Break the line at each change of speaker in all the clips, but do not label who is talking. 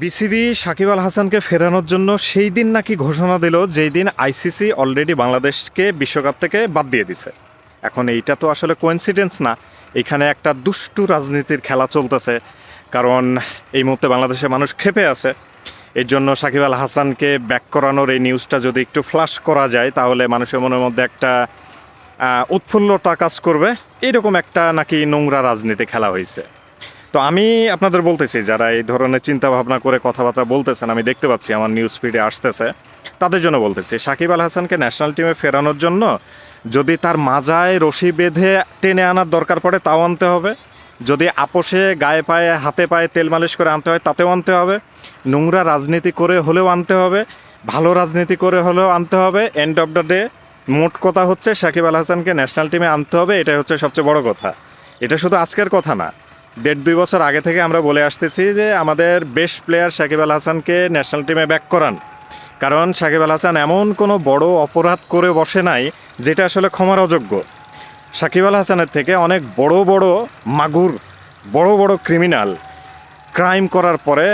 BCB Shakib Al হাসানকে ফেরানোর জন্য সেই দিন নাকি ঘোষণা দিল যেই দিন আইসিসি অলরেডি বাংলাদেশকে বিশ্বকাপ থেকে বাদ দিয়ে দিছে। এখন এইটা তো আসলে কোয়েন্সিডেন্স না। এখানে একটা দুষ্টু রাজনীতির খেলা চলতেছে, কারণ এই মুহূর্তে বাংলাদেশের মানুষ ক্ষেপে আছে। এর জন্য সাকিব আল হাসানকে ব্যাক করানোর এই নিউজটা যদি একটু ফ্লাশ করা যায়, তাহলে মানুষের মনের মধ্যে একটা উৎফুল্লতা কাজ করবে। এরকম একটা নাকি নোংরা রাজনীতি খেলা হয়েছে। তো আমি আপনাদের বলতেছি, যারা এই ধরনের চিন্তা ভাবনা করে কথাবার্তা বলতেছেন, আমি দেখতে পাচ্ছি আমার নিউজ ফিডে আসতেছে, তাদের জন্য বলতেছি, সাকিব আল হাসানকে ন্যাশনাল টিমে ফেরানোর জন্য যদি তার মাজায় রশি বেঁধে টেনে আনার দরকার পড়ে, তাও আনতে হবে। যদি আপোষে গায়ে পায়ে, হাতে পায়ে তেল মালিশ করে আনতে হয়, তাতেও আনতে হবে। নোংরা রাজনীতি করে হলেও আনতে হবে, ভালো রাজনীতি করে হলেও আনতে হবে। এন্ড অফ দ্য ডে মোট কথা হচ্ছে, সাকিব আল হাসানকে ন্যাশনাল টিমে আনতে হবে, এটাই হচ্ছে সবচেয়ে বড় কথা। এটা শুধু আজকের কথা না দেড় দুই বছর আগে থেকে আমরা বলে আসতেছি যে আমাদের বেস্ট প্লেয়ার সাকিব আল হাসানকে ন্যাশনাল টিমে ব্যাক করান। কারণ সাকিব আল হাসান এমন কোনো বড় অপরাধ করে বসে নাই, যেটা আসলে ক্ষমার অযোগ্য। সাকিব আল হাসানের থেকে অনেক বড় বড় মাগুর, বড় বড় ক্রিমিনাল ক্রাইম করার পরে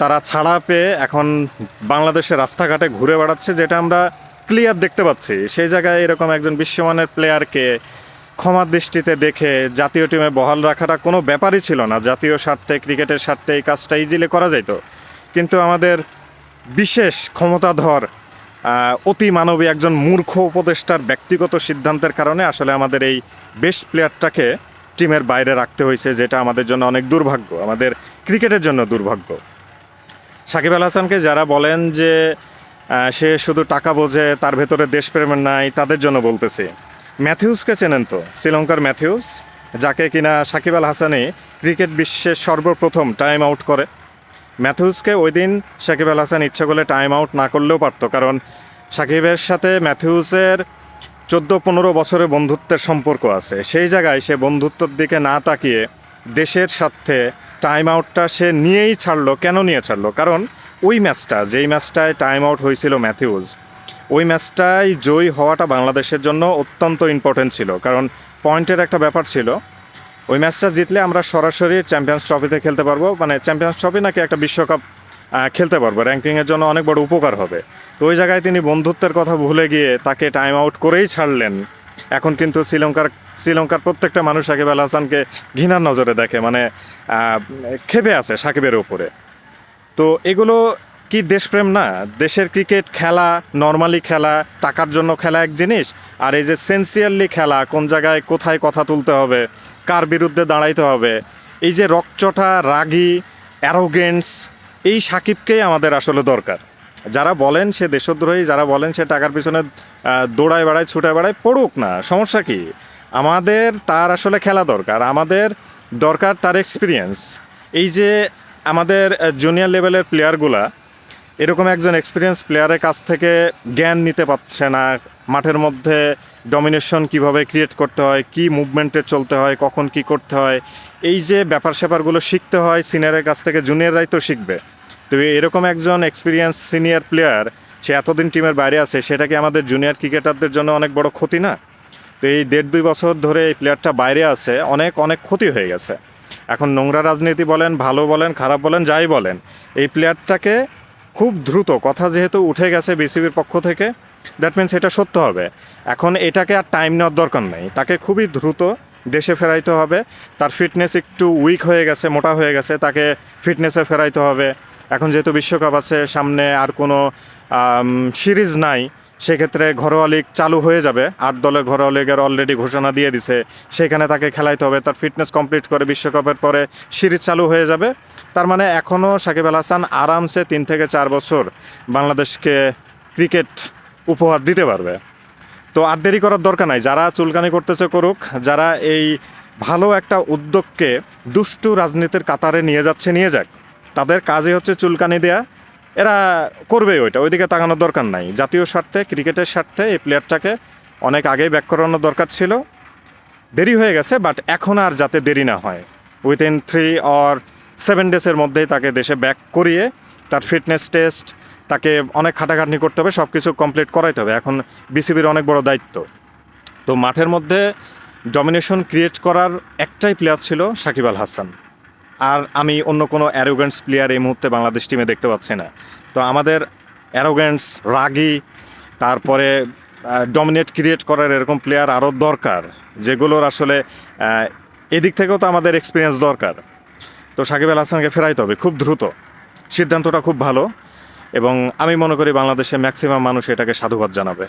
তারা ছাড়া পেয়ে এখন বাংলাদেশের রাস্তাঘাটে ঘুরে বেড়াচ্ছে, যেটা আমরা ক্লিয়ার দেখতে পাচ্ছি। সেই জায়গায় এরকম একজন বিশ্বমানের প্লেয়ারকে ক্ষমার দৃষ্টিতে দেখে জাতীয় টিমে বহাল রাখাটা কোনো ব্যাপারই ছিল না। জাতীয় স্বার্থে, ক্রিকেটের স্বার্থে এই কাজটা ইজিলি করা যেত। কিন্তু আমাদের বিশেষ ক্ষমতাধর অতি মানবী একজন মূর্খ উপদেষ্টার ব্যক্তিগত সিদ্ধান্তের কারণে আসলে আমাদের এই বেস্ট প্লেয়ারটাকে টিমের বাইরে রাখতে হয়েছে, যেটা আমাদের জন্য অনেক দুর্ভাগ্য, আমাদের ক্রিকেটের জন্য দুর্ভাগ্য। সাকিব আল হাসানকে যারা বলেন যে সে শুধু টাকা বোঝে, তার ভেতরে দেশপ্রেম নাই, তাদের জন্য বলতেছি। ম্যাথিউসকে চেনেন তো? শ্রীলঙ্কার ম্যাথিউস, যাকে কিনা সাকিব আল হাসানি ক্রিকেট বিশ্বের সর্বপ্রথম টাইম আউট করে। ম্যাথিউসকে ওই দিন সাকিব আল হাসান ইচ্ছা করলে টাইম আউট না করলেও পারতো, কারণ সাকিবের সাথে ম্যাথিউসের চোদ্দ পনেরো বছরের বন্ধুত্বের সম্পর্ক আছে। সেই জায়গায় সে বন্ধুত্বর দিকে না তাকিয়ে দেশের স্বার্থে টাইম আউটটা সে নিয়েই ছাড়লো, কেন নিয়ে ছাড়লো? কারণ ওই ম্যাচটা যেই ম্যাচটায় টাইম আউট হয়েছিল ম্যাথিউস ওই ম্যাচটায় জয়ী হওয়াটা বাংলাদেশের জন্য অত্যন্ত ইম্পর্টেন্ট ছিল। কারণ পয়েন্টের একটা ব্যাপার ছিল, ওই ম্যাচটা জিতলে আমরা সরাসরি চ্যাম্পিয়ন্স ট্রফিতে খেলতে পারব মানে চ্যাম্পিয়ন্স ট্রফি নাকি একটা বিশ্বকাপ খেলতে পারব। র্যাঙ্কিংয়ের জন্য অনেক বড় উপকার হবে। তো ওই জায়গায় তিনি বন্ধুত্বের কথা ভুলে গিয়ে তাকে টাইম আউট করেই ছাড়লেন। এখন কিন্তু শ্রীলঙ্কার শ্রীলঙ্কার প্রত্যেকটা মানুষ সাকিব আল হাসানকে ঘৃণার নজরে দেখে মানে ক্ষেপে আছে সাকিবের ওপরে তো এগুলো কি দেশপ্রেম না? দেশের ক্রিকেট খেলা নর্মালি খেলা, টাকার জন্য খেলা এক জিনিস, আর এই যে সেন্সিয়ারলি খেলা, কোন জায়গায় কোথায় কথা তুলতে হবে, কার বিরুদ্ধে দাঁড়াইতে হবে, এই যে রকচটা রাগী অ্যারোগেন্স এই সাকিবকেই আমাদের আসলে দরকার। যারা বলেন সে দেশদ্রোহী, যারা বলেন সে টাকার পিছনে দৌড়ায় বেড়ায় ছুটে বেড়ায়, পড়ুক না, সমস্যা কি? আমাদের তার আসলে খেলা দরকার, আমাদের দরকার তার এক্সপিরিয়েন্স এই যে আমাদের জুনিয়র লেভেলের প্লেয়ারগুলা এরকম একজন এক্সপিরিয়েন্স প্লেয়ারের কাছ থেকে জ্ঞান নিতে পারছে না। মাঠের মধ্যে ডমিনেশন কীভাবে ক্রিয়েট করতে হয়, কি মুভমেন্টে চলতে হয়, কখন কি করতে হয়, এই যে ব্যাপার স্যাপারগুলো শিখতে হয় সিনিয়রের কাছ থেকে জুনিয়ররাই তো শিখবে। তো এরকম একজন এক্সপিরিয়েন্স সিনিয়র প্লেয়ার সে এতদিন টিমের বাইরে আছে, সেটা কি আমাদের জুনিয়র ক্রিকেটারদের জন্য অনেক বড় ক্ষতি না? তো এই দেড় দুই বছর ধরে এই প্লেয়ারটা বাইরে আছে, অনেক অনেক ক্ষতি হয়ে গেছে। এখন নোংরা রাজনীতি বলেন, ভালো বলেন, খারাপ বলেন, যাই বলেন, এই প্লেয়ারটাকে খুব দ্রুত। কথা যেহেতু উঠে গেছে বিসিবির পক্ষ থেকে দ্যাট মিনস এটা সত্য হবে। এখন এটাকে আর টাইম নেওয়ার দরকার নেই। তাকে খুবই দ্রুত দেশে ফেরাইতে হবে। তার ফিটনেস একটু উইক হয়ে গেছে, মোটা হয়ে গেছে, তাকে ফিটনেসে ফেরাইতে হবে। এখন যেহেতু বিশ্বকাপ আছে, সামনে আর কোনো সিরিজ নাই সেক্ষেত্রে ঘরোয়া লিগ চালু হয়ে যাবে। আট দলের ঘরোয়া লিগের অলরেডি ঘোষণা দিয়ে দিছে। সেখানে তাকে খেলাইতে হবে। তার ফিটনেস কমপ্লিট করে বিশ্বকাপের পরে সিরিজ চালু হয়ে যাবে। তার মানে এখনও সাকিব আল হাসান আরামসে তিন থেকে চার বছর বাংলাদেশকে ক্রিকেট উপহার দিতে পারবে। তো আর দেরি করার দরকার নাই। যারা চুলকানি করতেছে করুক, যারা এই ভালো একটা উদ্যোগকে দুষ্টু রাজনীতির কাতারে নিয়ে যাচ্ছে, নিয়ে যাক। তাদের কাজই হচ্ছে চুলকানি দেয়া। এরা করবে ওইটা, ওইদিকে তাকানোর দরকার নাই। জাতীয় স্বার্থে, ক্রিকেটের স্বার্থে এই প্লেয়ারটাকে অনেক আগেই ব্যাক করানোর দরকার ছিল। দেরি হয়ে গেছে বাট এখন আর যাতে দেরি না হয়। উইথিন থ্রি অর সেভেন ডেজের মধ্যেই তাকে দেশে ব্যাক করিয়ে তার ফিটনেস টেস্ট তাকে অনেক খাটাখাটনি করতে হবে সব কিছু কমপ্লিট করাইতে হবে। এখন বিসিবির অনেক বড় দায়িত্ব। তো মাঠের মধ্যে ডমিনেশন ক্রিয়েট করার একটাই প্লেয়ার ছিল সাকিব আল হাসান। আর আমি অন্য কোনো অ্যারোগেন্স প্লেয়ার এই মুহূর্তে বাংলাদেশ টিমে দেখতে পাচ্ছি না। তো আমাদের অ্যারোগেন্স রাগি, তারপরে ডমিনেট ক্রিয়েট করার এরকম প্লেয়ার আরও দরকার, যেগুলোর আসলে এদিক থেকেও তো আমাদের এক্সপিরিয়েন্স দরকার। তো সাকিব আল হাসানকে ফেরাইতে হবে, খুব দ্রুত। সিদ্ধান্তটা খুব ভালো এবং আমি মনে করি বাংলাদেশে ম্যাক্সিমাম মানুষ এটাকে সাধুবাদ জানাবে।